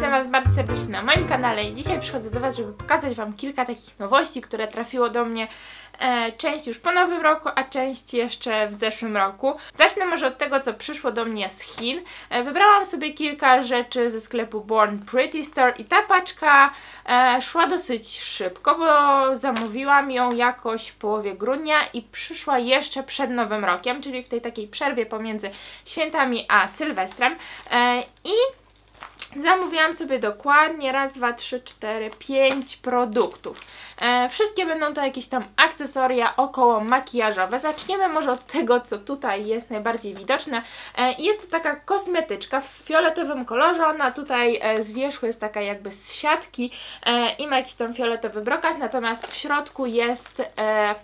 witam Was bardzo serdecznie na moim kanale i dzisiaj przychodzę do Was, żeby pokazać Wam kilka takich nowości, które trafiło do mnie e, część już po nowym roku, a część jeszcze w zeszłym roku. Zacznę może od tego, co przyszło do mnie z Chin. E, wybrałam sobie kilka rzeczy ze sklepu Born Pretty Store i ta paczka e, szła dosyć szybko, bo zamówiłam ją jakoś w połowie grudnia i przyszła jeszcze przed nowym rokiem, czyli w tej takiej przerwie pomiędzy świętami a Sylwestrem. E, I Zamówiłam sobie dokładnie raz, dwa, trzy, cztery, pięć produktów. E, wszystkie będą to jakieś tam akcesoria około makijażowe. Zaczniemy może od tego, co tutaj jest najbardziej widoczne. E, jest to taka kosmetyczka w fioletowym kolorze. Ona tutaj e, z wierzchu jest taka jakby z siatki e, i ma jakiś tam fioletowy brokat, natomiast w środku jest e,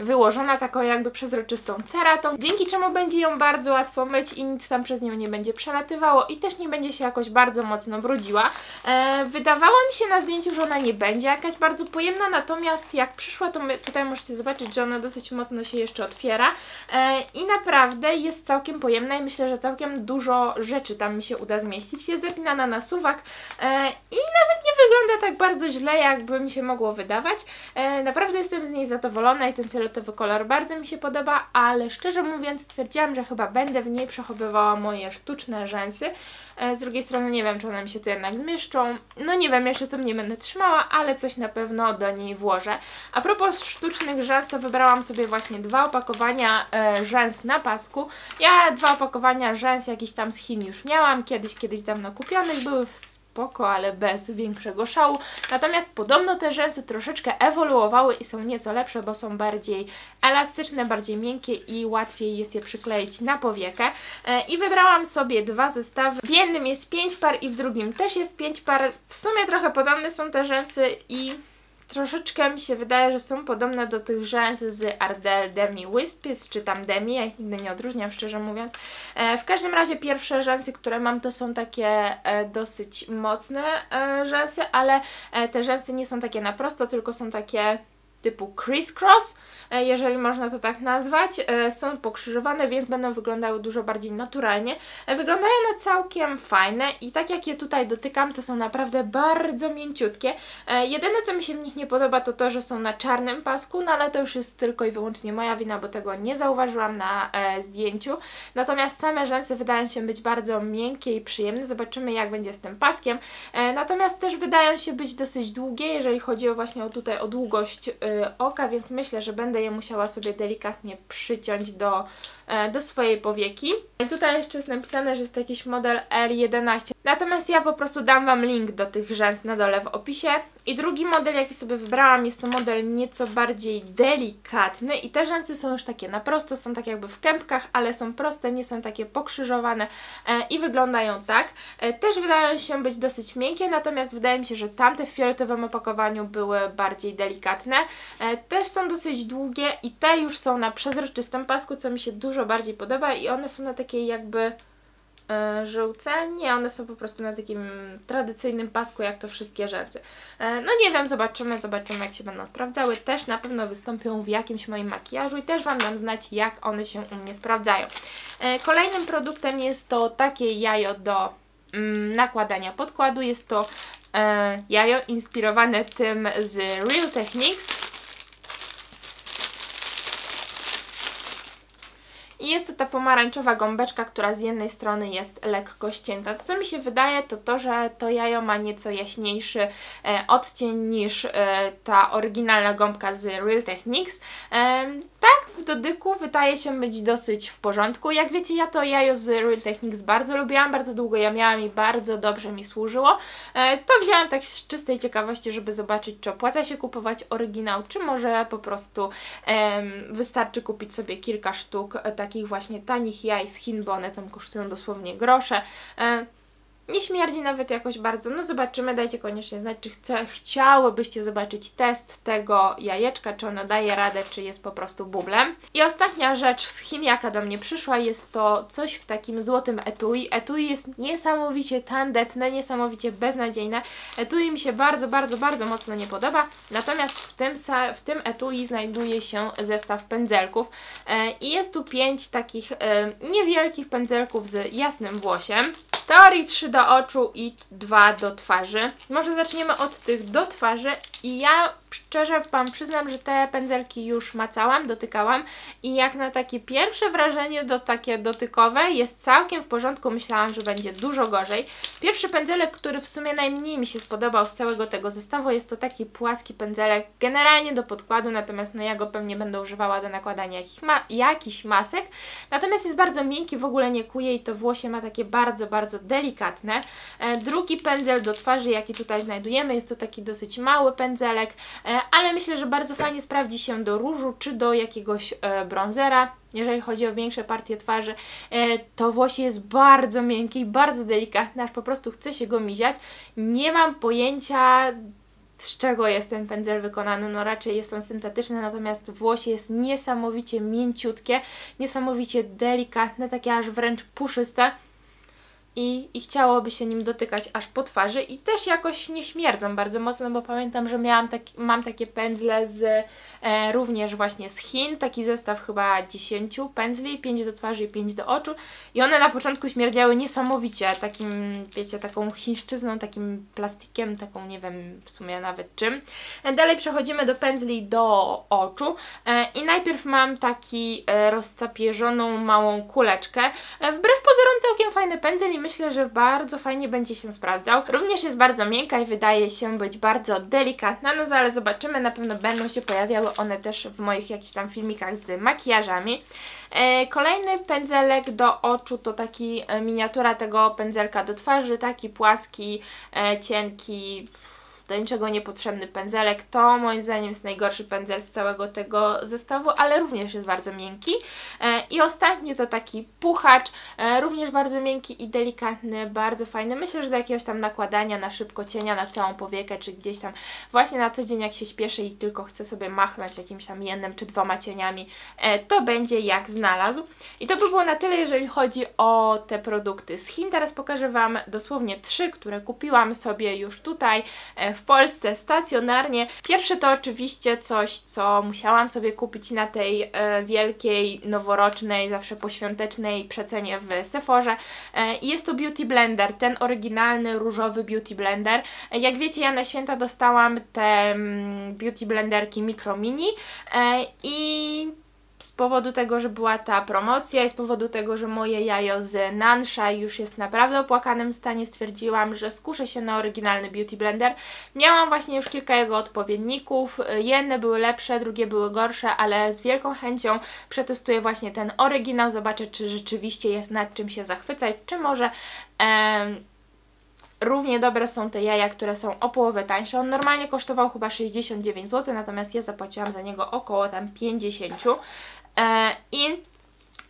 wyłożona taką jakby przezroczystą ceratą, dzięki czemu będzie ją bardzo łatwo myć i nic tam przez nią nie będzie przelatywało i też nie będzie się jakoś bardzo mocno brudziła. E, wydawało mi się na zdjęciu, że ona nie będzie jakaś bardzo pojemna, natomiast jak przyszła, to my, tutaj możecie zobaczyć, że ona dosyć mocno się jeszcze otwiera e, i naprawdę jest całkiem pojemna i myślę, że całkiem dużo rzeczy tam mi się uda zmieścić. Jest zapinana na suwak e, i nawet nie wygląda tak bardzo źle, jakby mi się mogło wydawać. E, naprawdę jestem z niej zadowolona i ten fioletowy kolor bardzo mi się podoba, ale szczerze mówiąc stwierdziłam, że chyba będę w niej przechowywała moje sztuczne rzęsy. E, z drugiej strony nie wiem, czy one mi się tu jednak zmieszczą. No nie wiem jeszcze, co mnie będę trzymała, ale coś na pewno do niej włożę. A propos sztucznych rzęs, to wybrałam sobie właśnie dwa opakowania e, rzęs na pasku. Ja dwa opakowania rzęs jakiś tam z Chin już miałam, kiedyś, kiedyś dawno kupionych, były w spoko, ale bez większego szału. Natomiast podobno te rzęsy troszeczkę ewoluowały i są nieco lepsze, bo są bardziej elastyczne, bardziej miękkie i łatwiej jest je przykleić na powiekę. E, I wybrałam sobie dwa zestawy. W jednym jest 5 par i w drugim też jest 5 par. W sumie trochę podobne są te rzęsy i troszeczkę mi się wydaje, że są podobne do tych rzęs z Ardell Demi Wispis, czy tam Demi, ja ich nigdy nie odróżniam, szczerze mówiąc. E, w każdym razie pierwsze rzęsy, które mam, to są takie e, dosyć mocne e, rzęsy, ale e, te rzęsy nie są takie na prosto, tylko są takie typu crisscross, e, jeżeli można to tak nazwać. E, Są pokrzyżowane, więc będą wyglądały dużo bardziej naturalnie. E, Wyglądają one całkiem fajne i tak jak je tutaj dotykam, to są naprawdę bardzo mięciutkie. Jedyne co mi się w nich nie podoba to to, że są na czarnym pasku, no ale to już jest tylko i wyłącznie moja wina, bo tego nie zauważyłam na zdjęciu. Natomiast same rzęsy wydają się być bardzo miękkie i przyjemne. Zobaczymy jak będzie z tym paskiem. Natomiast też wydają się być dosyć długie, jeżeli chodzi o właśnie o tutaj o długość oka, więc myślę, że będę je musiała sobie delikatnie przyciąć do, e, do swojej powieki. Tutaj jeszcze jest napisane, że jest to jakiś model R11. Natomiast ja po prostu dam Wam link do tych rzęs na dole w opisie. I drugi model, jaki sobie wybrałam, jest to model nieco bardziej delikatny i te rzęsy są już takie na prosto, są tak jakby w kępkach, ale są proste, nie są takie pokrzyżowane e, i wyglądają tak. E, też wydają się być dosyć miękkie, natomiast wydaje mi się, że tamte w fioletowym opakowaniu były bardziej delikatne. E, też są dosyć długie i te już są na przezroczystym pasku, co mi się dużo bardziej podoba i one są na takiej jakby e, żyłce. Nie, one są po prostu na takim tradycyjnym pasku, jak to wszystkie rzęsy. E, No nie wiem, zobaczymy, zobaczymy jak się będą sprawdzały. Też na pewno wystąpią w jakimś moim makijażu i też Wam dam znać, jak one się u mnie sprawdzają. E, Kolejnym produktem jest to takie jajo do mm, nakładania podkładu. Jest to jajo inspirowane tym z Real Techniques. I jest to ta pomarańczowa gąbeczka, która z jednej strony jest lekko ścięta. To co mi się wydaje to to, że to jajo ma nieco jaśniejszy e, odcień niż e, ta oryginalna gąbka z Real Techniques. E, tak, w dotyku wydaje się być dosyć w porządku. Jak wiecie, ja to jajo z Real Techniques bardzo lubiłam, bardzo długo ja miałam i bardzo dobrze mi służyło. To wzięłam tak z czystej ciekawości, żeby zobaczyć, czy opłaca się kupować oryginał, czy może po prostu wystarczy kupić sobie kilka sztuk e, takich właśnie tanich jaj z Chin, bo one tam kosztują dosłownie grosze. Nie śmierdzi nawet jakoś bardzo. No zobaczymy, dajcie koniecznie znać, czy chce, chciałybyście zobaczyć test tego jajeczka, czy ono daje radę, czy jest po prostu bublem. I ostatnia rzecz z Chin, jaka do mnie przyszła, jest to coś w takim złotym etui. Etui jest niesamowicie tandetne, niesamowicie beznadziejne. Etui mi się bardzo, bardzo, bardzo mocno nie podoba. Natomiast w tym, w tym etui znajduje się zestaw pędzelków. E, I jest tu pięć takich e, niewielkich pędzelków z jasnym włosiem. Teorii 3 do oczu i 2 do twarzy. Może zaczniemy od tych do twarzy i ja szczerze Wam przyznam, że te pędzelki już macałam, dotykałam i jak na takie pierwsze wrażenie do takie dotykowe jest całkiem w porządku. Myślałam, że będzie dużo gorzej. Pierwszy pędzelek, który w sumie najmniej mi się spodobał z całego tego zestawu jest to taki płaski pędzelek generalnie do podkładu, natomiast no ja go pewnie będę używała do nakładania jakich ma jakichś masek. Natomiast jest bardzo miękki, w ogóle nie kuje i to włosie ma takie bardzo, bardzo delikatne. E, drugi pędzel do twarzy, jaki tutaj znajdujemy, jest to taki dosyć mały pędzelek, e, ale myślę, że bardzo fajnie sprawdzi się do różu czy do jakiegoś e, bronzera. Jeżeli chodzi o większe partie twarzy, to włosie jest bardzo miękki, bardzo delikatny, aż po prostu chce się go miziać. Nie mam pojęcia z czego jest ten pędzel wykonany, no raczej jest on syntetyczny, natomiast włosie jest niesamowicie mięciutkie, niesamowicie delikatne, takie aż wręcz puszyste i, i chciałoby się nim dotykać aż po twarzy i też jakoś nie śmierdzą bardzo mocno, bo pamiętam, że miałam taki, mam takie pędzle z również właśnie z Chin, taki zestaw chyba 10 pędzli, 5 do twarzy i 5 do oczu. I one na początku śmierdziały niesamowicie, takim wiecie, taką chińszczyzną, takim plastikiem, taką nie wiem w sumie nawet czym. E, dalej przechodzimy do pędzli do oczu. E, i najpierw mam taki e, rozcapieżoną małą kuleczkę, e, wbrew pozorom całkiem fajny pędzel i myślę, że bardzo fajnie będzie się sprawdzał. Również jest bardzo miękka i wydaje się być bardzo delikatna, no ale zobaczymy, na pewno będą się pojawiały one też w moich jakichś tam filmikach z makijażami. E, kolejny pędzelek do oczu to taki e, miniatura tego pędzelka do twarzy, taki płaski, e, cienki do niczego niepotrzebny pędzelek. To moim zdaniem jest najgorszy pędzel z całego tego zestawu, ale również jest bardzo miękki. E, I ostatni to taki puchacz, e, również bardzo miękki i delikatny, bardzo fajny. Myślę, że do jakiegoś tam nakładania na szybko cienia na całą powiekę, czy gdzieś tam właśnie na co dzień jak się śpieszy i tylko chce sobie machnąć jakimś tam jednym czy dwoma cieniami, e, to będzie jak znalazł. I to by było na tyle, jeżeli chodzi o te produkty z Chin. Teraz pokażę Wam dosłownie trzy, które kupiłam sobie już tutaj w w Polsce stacjonarnie. Pierwsze to oczywiście coś, co musiałam sobie kupić na tej e, wielkiej, noworocznej, zawsze poświątecznej przecenie w Sephorze. E, jest to Beauty Blender, ten oryginalny różowy Beauty Blender. E, jak wiecie, ja na święta dostałam te mm, Beauty Blenderki Micro Mini i z powodu tego, że była ta promocja i z powodu tego, że moje jajo z Nansha już jest naprawdę opłakanym stanie, stwierdziłam, że skuszę się na oryginalny Beauty Blender. Miałam właśnie już kilka jego odpowiedników, jedne były lepsze, drugie były gorsze, ale z wielką chęcią przetestuję właśnie ten oryginał, zobaczę czy rzeczywiście jest nad czym się zachwycać, czy może... Em, Równie dobre są te jaja, które są o połowę tańsze. On normalnie kosztował chyba 69 zł, natomiast ja zapłaciłam za niego około tam 50. E, I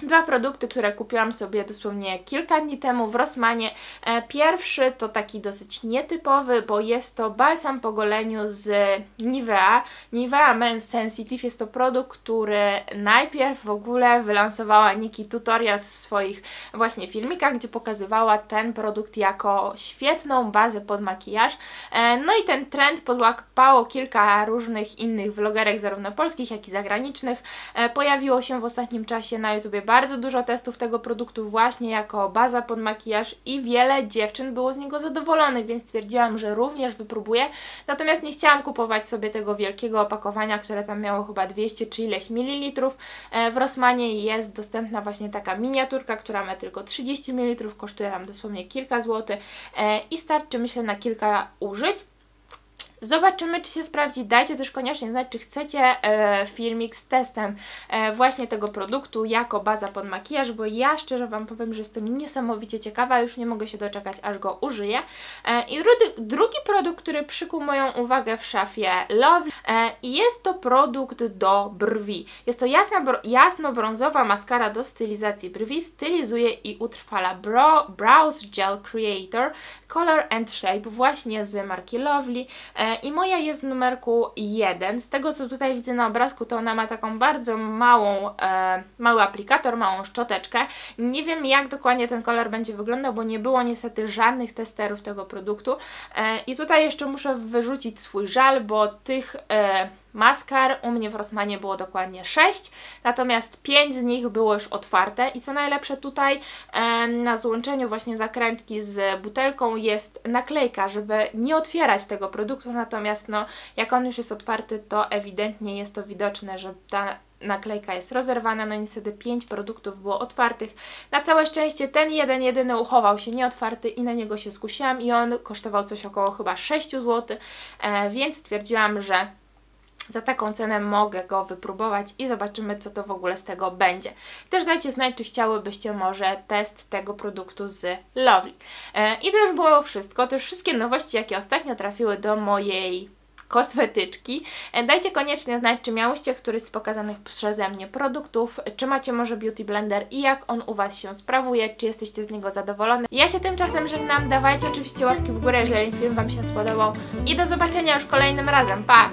Dwa produkty, które kupiłam sobie dosłownie kilka dni temu w Rossmanie. E, pierwszy to taki dosyć nietypowy, bo jest to balsam po goleniu z Nivea. Nivea Men Sensitive jest to produkt, który najpierw w ogóle wylansowała Niki Tutorial w swoich właśnie filmikach, gdzie pokazywała ten produkt jako świetną bazę pod makijaż. E, no i ten trend podłapało kilka różnych innych vlogerek, zarówno polskich, jak i zagranicznych. E, pojawiło się w ostatnim czasie na YouTubie bardzo dużo testów tego produktu właśnie jako baza pod makijaż i wiele dziewczyn było z niego zadowolonych, więc stwierdziłam, że również wypróbuję. Natomiast nie chciałam kupować sobie tego wielkiego opakowania, które tam miało chyba 200 czy ileś mililitrów. E, w Rossmanie jest dostępna właśnie taka miniaturka, która ma tylko 30 ml, kosztuje tam dosłownie kilka złotych e, i starczy myślę na kilka użyć. Zobaczymy, czy się sprawdzi. Dajcie też koniecznie znać, czy chcecie e, filmik z testem e, właśnie tego produktu jako baza pod makijaż, bo ja szczerze Wam powiem, że jestem niesamowicie ciekawa, już nie mogę się doczekać, aż go użyję. E, I drugi, drugi produkt, który przykuł moją uwagę w szafie Love, e, jest to produkt do brwi. Jest to jasna, jasno-brązowa maskara do stylizacji brwi, stylizuje i utrwala Brow, Brows Gel Creator Color and Shape właśnie z marki Lovely. E, i moja jest w numerku 1. Z tego co tutaj widzę na obrazku, to ona ma taką bardzo małą, e, mały aplikator, małą szczoteczkę. Nie wiem jak dokładnie ten kolor będzie wyglądał, bo nie było niestety żadnych testerów tego produktu. E, I tutaj jeszcze muszę wyrzucić swój żal, bo tych... Maskar. U mnie w Rossmanie było dokładnie 6, natomiast 5 z nich było już otwarte i co najlepsze tutaj na złączeniu właśnie zakrętki z butelką jest naklejka, żeby nie otwierać tego produktu, natomiast no jak on już jest otwarty, to ewidentnie jest to widoczne, że ta naklejka jest rozerwana, no niestety 5 produktów było otwartych. Na całe szczęście ten jeden, jedyny uchował się nieotwarty i na niego się skusiłam i on kosztował coś około chyba 6 zł, e, więc stwierdziłam, że za taką cenę mogę go wypróbować i zobaczymy, co to w ogóle z tego będzie. Też dajcie znać, czy chciałybyście może test tego produktu z Lovely. E, I to już było wszystko. To już wszystkie nowości, jakie ostatnio trafiły do mojej kosmetyczki. E, Dajcie koniecznie znać, czy miałyście któryś z pokazanych przeze mnie produktów, czy macie może Beauty Blender i jak on u Was się sprawuje, czy jesteście z niego zadowolone. Ja się tymczasem żegnam, dawajcie oczywiście łapki w górę, jeżeli film Wam się spodobał i do zobaczenia już kolejnym razem. Pa!